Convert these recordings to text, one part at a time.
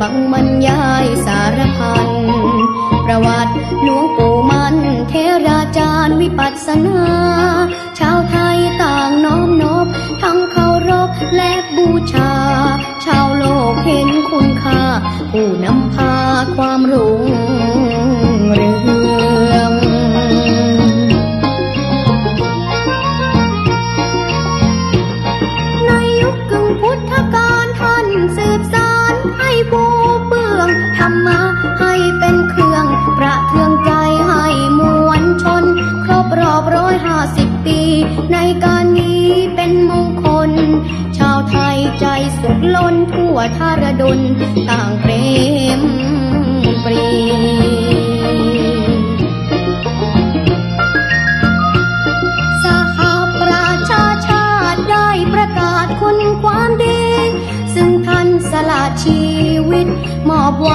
ฟังมันยายสารพัน ประวัติหลวงปู่มันเทราจารย์วิปัสสนา ชาวไทยต่างน้อมนบ ทั้งเคารพและบูชา ชาวโลกเห็นคุณค่า ผู้นำพาความรุ่งเรือง ผู้เปื้องธรรมะให้เป็นเครื่อง ประเทืองใจให้มวลชน ครบรอบร้อยห้าสิบปี ในการนี้เป็นมงคล ชาวไทยใจสุขล้นทั่วทารดนต่างเพรมปรี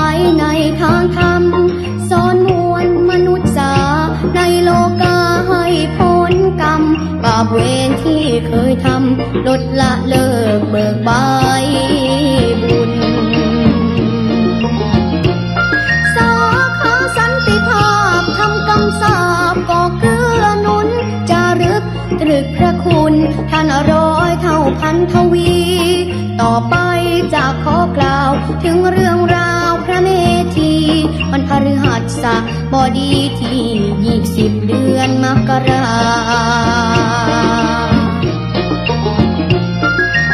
ว้ในทางธรรมสอนมวลมนุษย์สาในโลกาให้พ้นกรรมบาปเวรที่เคยทำลดละเลิกเบิกบายบุญสาขาสันติภาพทำกำสาบก่อเกื้อหนุนจารึกตรึกพระคุณท่านร้อยเท่าพันทวี ต่อไปจะขอกล่าวถึงเรื่อง ฤหัสบดีที่ยี่สิบเดือนมกรา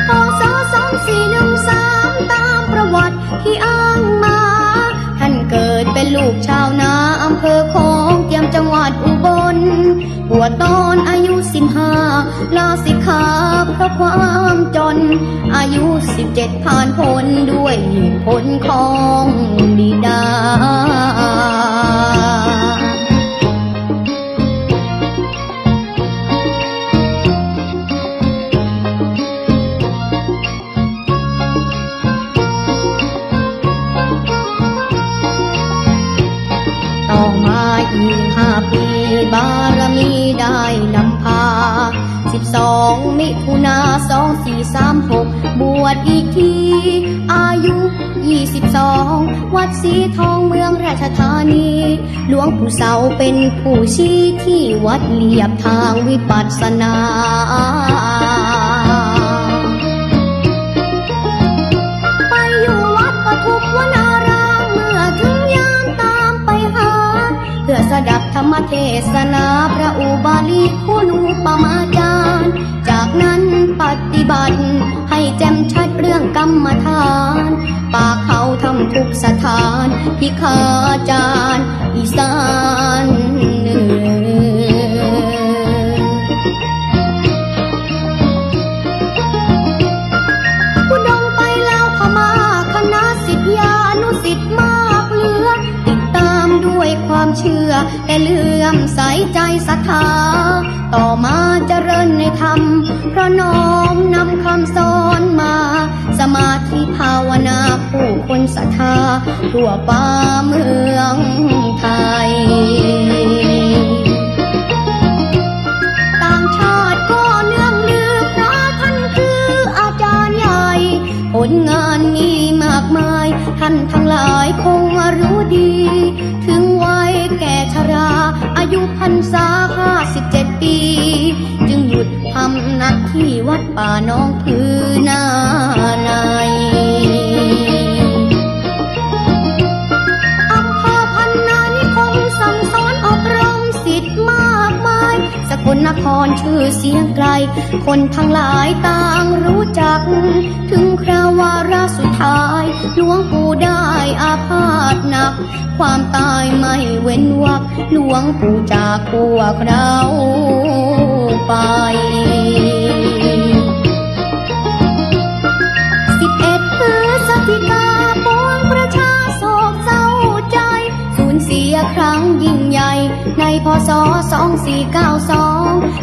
พศสองสี่หนึ่งสามตามประวัติที่อ้างมา ท่านเกิดเป็นลูกชาวนาอำเภอโคงเจียมจังหวัดอุบลบวชตอนอายุสิบห้าลาสิกขาเพราะความจน อายุสิบเจ็ดผ่านพ้นด้วยผลของบิดา ห้าปีบารมีได้นำพาสิบสองมิถุนาสองสี่สามหกบวชอีกที อายุยี่สิบสองวัดสีทองเมืองราชธานี หลวงปู่เสาเป็นผู้ชี้ที่วัดเลียบทางวิปัสสนา รรมเทศนาพระอุบาลีคุณูปมาจารย์ จากนั้นปฏิบัติ ให้แจ่มชัดเรื่องกรรมฐาน ปากเขาทำทุกสถานพิคาจารย์อีสา และเลื่อมใสใจศรัทธา ต่อมาเจริญในธรรม เพราะน้อมนำคำสอนมา สมาธิภาวนาผู้คนศรัทธาทั่วฟ้าเมืองไทยตางชาติก็เนื่องลือเพราะท่านคืออาจารย์ใหญ่ผลงานมีมากมาย ท่านทั้งหลายคงรู้ดี รษาห้าสิบเจ็ดปี จึงหยุดทำหน้าที่วัดป่าน้องพื้นาน รชื่อเสียงไกล คนทั้งหลายต่างรู้จัก ถึงคราววาระสุดท้ายหลวงปู่ได้อาพาธหนัก ความตายไม่เว้นวักหลวงปู่จากพวกเราไปสิบเอ็ดพฤศจิกาปวงประชาโศกเศร้าใจ สูญเสียครั้งยิ่งใหญ่ ในพศ2492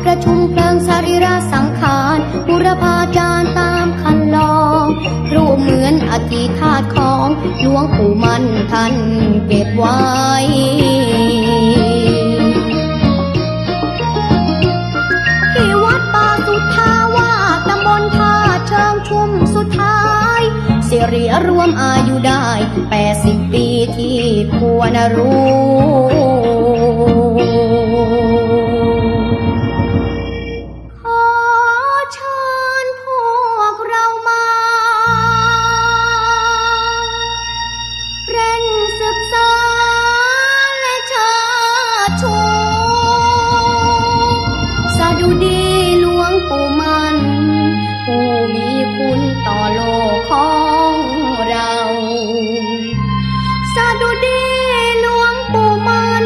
ประชุมเพลิงสรีระสังขารบุรพาจารย์ตามคันลองรูปเหมือนอธิธาตุของหลวงปู่มันท่านเก็บไว้ที่วัดป่าสุทธาวาสตำบลท่าเชิงชุมสุดท้ายสิริรวมอายุได้แปดสิบปีที่ควรรู้ ดุดีหลวงปู่มัน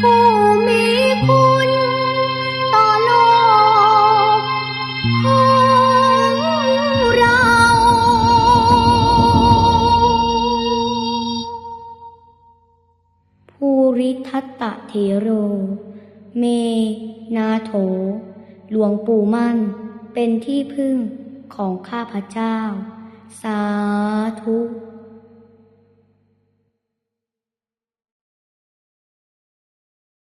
ผู้มีคุณต่อโลกของเรา ภูริทัตตะเทโร เม นาโถ หลวงปู่มั่นเป็นที่พึ่งของข้าพเจ้า สาธุ